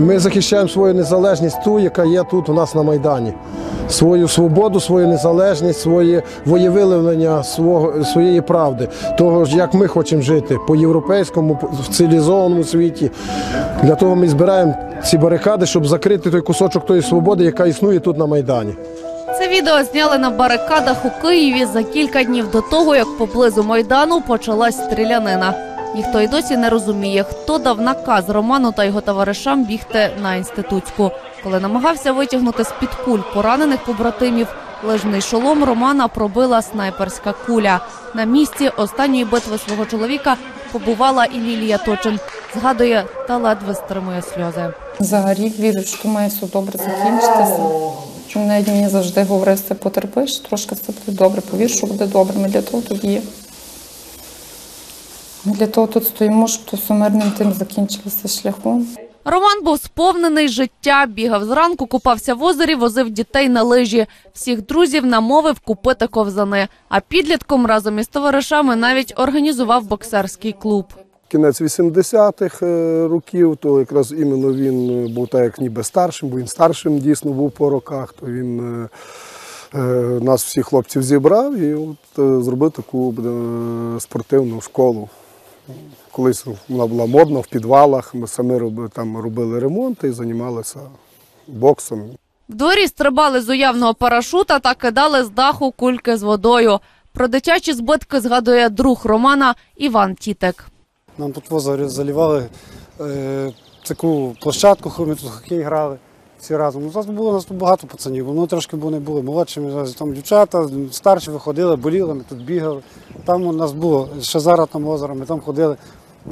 Ми захищаємо свою незалежність, ту, яка є тут у нас на Майдані. Свою свободу, свою незалежність, своє воєвиявлення свого, своєї правди, того ж, як ми хочемо жити по європейському, в цивілізованому світі. Для того ми збираємо ці барикади, щоб закрити той кусочок тої свободи, яка існує тут на Майдані. Це відео зняли на барикадах у Києві за кілька днів до того, як поблизу майдану почалась стрілянина. Ніхто й досі не розуміє, хто дав наказ Роману та його товаришам бігти на інститутську. Коли намагався витягнути з під куль поранених побратимів, лижний шолом Романа пробила снайперська куля. На місці останньої битви свого чоловіка побувала і Лілія Точин. Згадує та ледве стримує сльози. Взагалі вірю, що має все добре закінчитися. Він навіть мені завжди говорив, «Ти потерпиш, трошки все буде добре, повір, що буде добре. Ми для того тут є. Ми для того тут стоїмо, щоб то все мирним тим закінчилося шляхом. Роман був сповнений життя, бігав зранку, купався в озері, возив дітей на лижі. Всіх друзів намовив купити ковзани. А підлітком разом із товаришами навіть організував боксерський клуб. Кінець 80-х е, років, то якраз іменно він е, був так, як ніби старшим, бо він старшим дійсно був по роках, то він е, нас всіх хлопців зібрав і от, зробив таку спортивну школу. Колись вона була модна в підвалах, ми самі робили, там робили ремонт і займалися боксом. В дворі стрибали з уявного парашута та кидали з даху кульки з водою. Про дитячі збитки згадує друг Романа Іван Тітек. Нам тут воза залівали е, таку площадку, ми тут хокей грали всі разом. У нас було нас багато пацанів, воно трошки бо не були молодшими, там дівчата, старші виходили, боліли, ми тут бігали. Там у нас було ще зараз там озеро, ми там ходили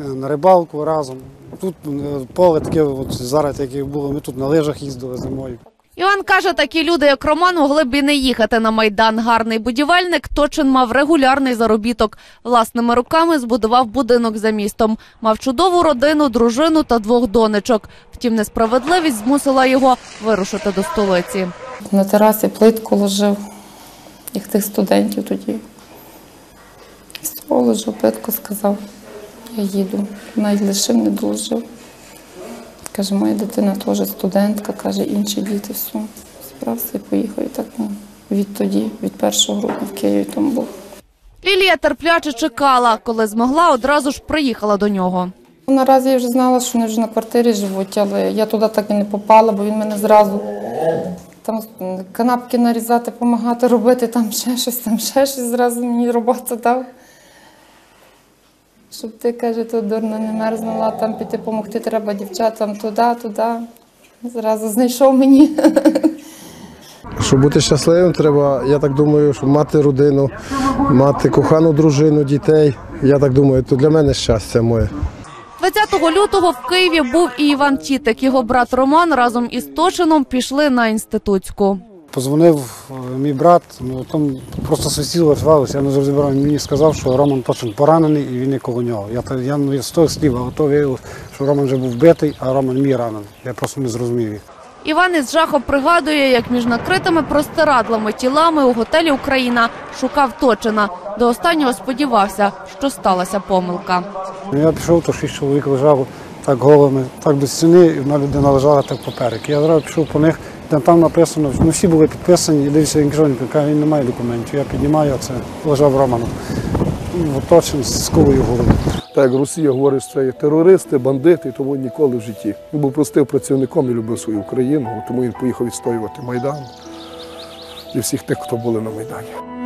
е, на рибалку разом. Тут е, поле таке, от зараз яке було, ми тут на лижах їздили зимою. Іван каже, такі люди, як Роман, могли б і не їхати на майдан. Гарний будівельник Точин мав регулярний заробіток. Власними руками збудував будинок за містом. Мав чудову родину, дружину та двох донечок. Втім, несправедливість змусила його вирушити до столиці. На терасі плитку ложив, як тих студентів тоді. Ложив плитку, сказав, я їду. Навіть лишив, не доложив. Каже, моя дитина теж студентка, каже, інші діти, все. Збрався і поїхав. І так ну, відтоді, від 1 грудня в Києві там був. Лілія терпляче чекала. Коли змогла, одразу ж приїхала до нього. Наразі я вже знала, що вони вже на квартирі живуть, але я туди так і не попала, бо він мене зразу там канапки нарізати, допомагати робити, там ще щось, там ще щось зразу мені роботу дав. Щоб ти, каже, тут дурно не мерзнула, там піти допомогти треба дівчатам туди, туди. Зразу знайшов мені. Щоб бути щасливим, треба, я так думаю, щоб мати родину, мати кохану дружину, дітей. Я так думаю, то для мене щастя моє. 20 лютого в Києві був і Іван Тітик. Його брат Роман разом із Точином пішли на інститутську. Позвонив е, мій брат, ну там просто свистіло, рвалося, я не розібрав. Він мені сказав, що Роман точно поранений і він не коло нього. Я, я, ну, я з того слів, а то виявилося, що Роман вже був битий, а Роман мій ранений. Я просто не зрозумів їх. Іван із жахом пригадує, як між накритими простирадлами тілами у готелі Україна шукав Точина. До останнього сподівався, що сталася помилка. Ну, Я пішов, то шість чоловік лежало так голими, так до стіни, і одна людина лежала так поперек. Я зразу пішов по них, там, там написано, ну всі були підписані, і дивився, він каже, каже, він не має документів. Я піднімаю, це лежав Роман. Оточен з кулею голови. Так як Росія говорить, що це є терористи, бандити, тому ніколи в житті. Він був простим працівником і любив свою Україну, тому він поїхав відстоювати Майдан і всіх тих, хто були на Майдані.